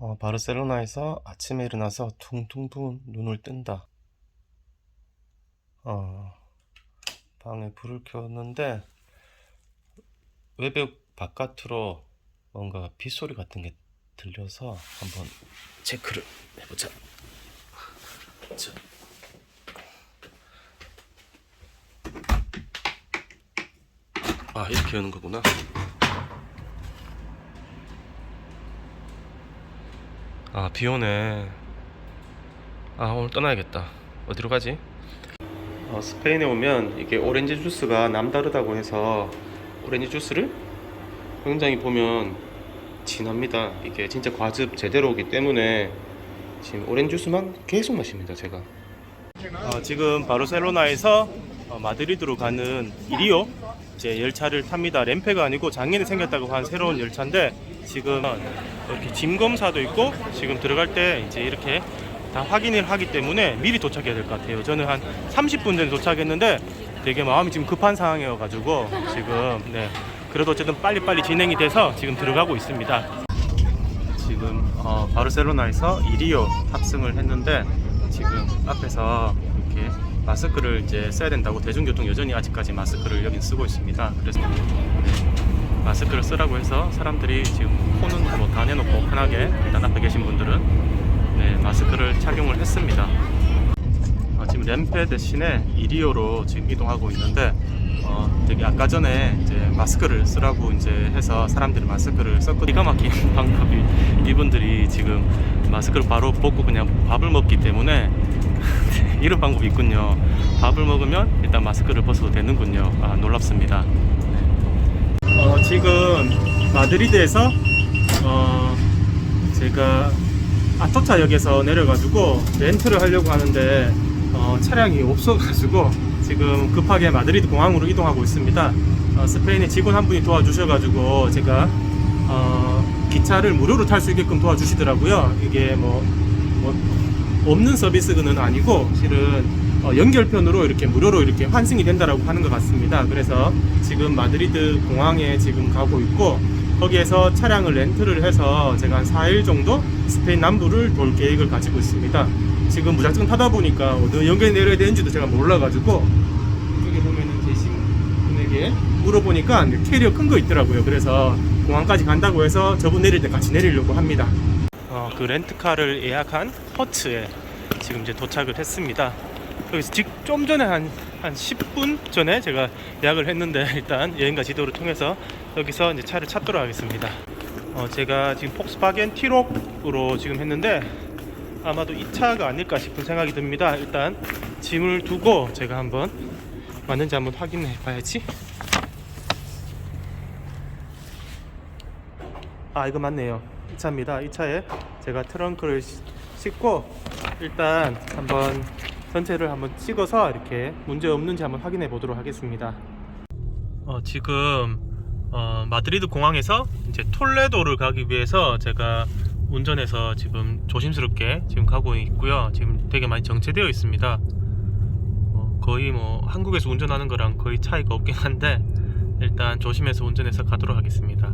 어, 바르셀로나에서 아침에 일어나서 부은 눈을 뜬다. 어, 방에 불을 켰는데 외벽 바깥으로 뭔가 빗소리 같은 게 들려서 한번 체크를 해보자. 자. 아, 이렇게 여는 거구나. 아, 비 오네. 아, 오늘 떠나야겠다. 어디로 가지? 어, 스페인에 오면 이게 오렌지 주스가 남다르다고 해서 오렌지 주스를 굉장히 보면 진합니다. 이게 진짜 과즙 제대로 오기 때문에 지금 오렌지 주스만 계속 마십니다, 제가. 어, 지금 바르셀로나에서 어, 마드리드로 가는 이리오 이제 열차를 탑니다. 램페가 아니고 작년에 생겼다고 한 새로운 열차인데 지금 이렇게 짐 검사도 있고 지금 들어갈 때 이제 이렇게 다 확인을 하기 때문에 미리 도착해야 될 것 같아요. 저는 한 30분 전에 도착했는데 되게 마음이 지금 급한 상황이어가지고 지금 네 그래도 어쨌든 빨리빨리 진행이 돼서 지금 들어가고 있습니다. 지금 어, 바르셀로나에서 이리오 탑승을 했는데 지금 앞에서 이렇게 마스크를 이제 써야 된다고 대중교통 여전히 아직까지 마스크를 여긴 쓰고 있습니다. 그래서 네, 마스크를 쓰라고 해서 사람들이 지금 코는 뭐다 내놓고 편하게 일단 앞에 계신 분들은 네, 마스크를 착용을 했습니다. 어, 지금 램페 대신에 이리오로 지금 이동하고 있는데 어, 되게 아까 전에 이제 마스크를 쓰라고 이제 해서 사람들이 마스크를 썼고 기가 막힌 방법이 이분들이 지금 마스크를 바로 벗고 그냥 밥을 먹기 때문에 이런 방법이 있군요. 밥을 먹으면 일단 마스크를 벗어도 되는군요. 아, 놀랍습니다. 어, 지금 마드리드에서 어, 제가 아토차역에서 내려가지고 렌트를 하려고 하는데 어, 차량이 없어가지고 지금 급하게 마드리드 공항으로 이동하고 있습니다. 어, 스페인의 직원 한 분이 도와주셔가지고 제가 어, 기차를 무료로 탈 수 있게끔 도와주시더라고요. 이게 뭐, 뭐 없는 서비스는 아니고 실은 어, 연결편으로 이렇게 무료로 이렇게 환승이 된다라고 하는 것 같습니다. 그래서 지금 마드리드 공항에 지금 가고 있고 거기에서 차량을 렌트를 해서 제가 한 4일 정도 스페인 남부를 돌 계획을 가지고 있습니다. 지금 무작정 타다 보니까 어느 연결 내려야 되는지도 제가 몰라가지고 이쪽에 보면은 계신 분에게 물어보니까 캐리어 큰 거 있더라고요. 그래서 공항까지 간다고 해서 저분 내릴 때 같이 내리려고 합니다. 어, 그 렌트카를 예약한 허츠에 지금 이제 도착을 했습니다. 여기서 직, 좀 전에 한, 한 10분 전에 제가 예약을 했는데 일단 여행가 지도를 통해서 여기서 이제 차를 찾도록 하겠습니다. 어, 제가 지금 폭스바겐 티록으로 지금 했는데 아마도 이 차가 아닐까 싶은 생각이 듭니다. 일단 짐을 두고 제가 한번 맞는지 한번 확인해 봐야지. 아 이거 맞네요. 이 차입니다. 이 차에 제가 트렁크를 시- 싣고 일단 한번 전체를 한번 찍어서 이렇게 문제 없는지 한번 확인해 보도록 하겠습니다. 어, 지금 어, 마드리드 공항에서 이제 톨레도를 가기 위해서 제가 운전해서 지금 조심스럽게 지금 가고 있고요. 지금 되게 많이 정체되어 있습니다. 어, 거의 뭐 한국에서 운전하는 거랑 거의 차이가 없긴 한데 일단 조심해서 운전해서 가도록 하겠습니다.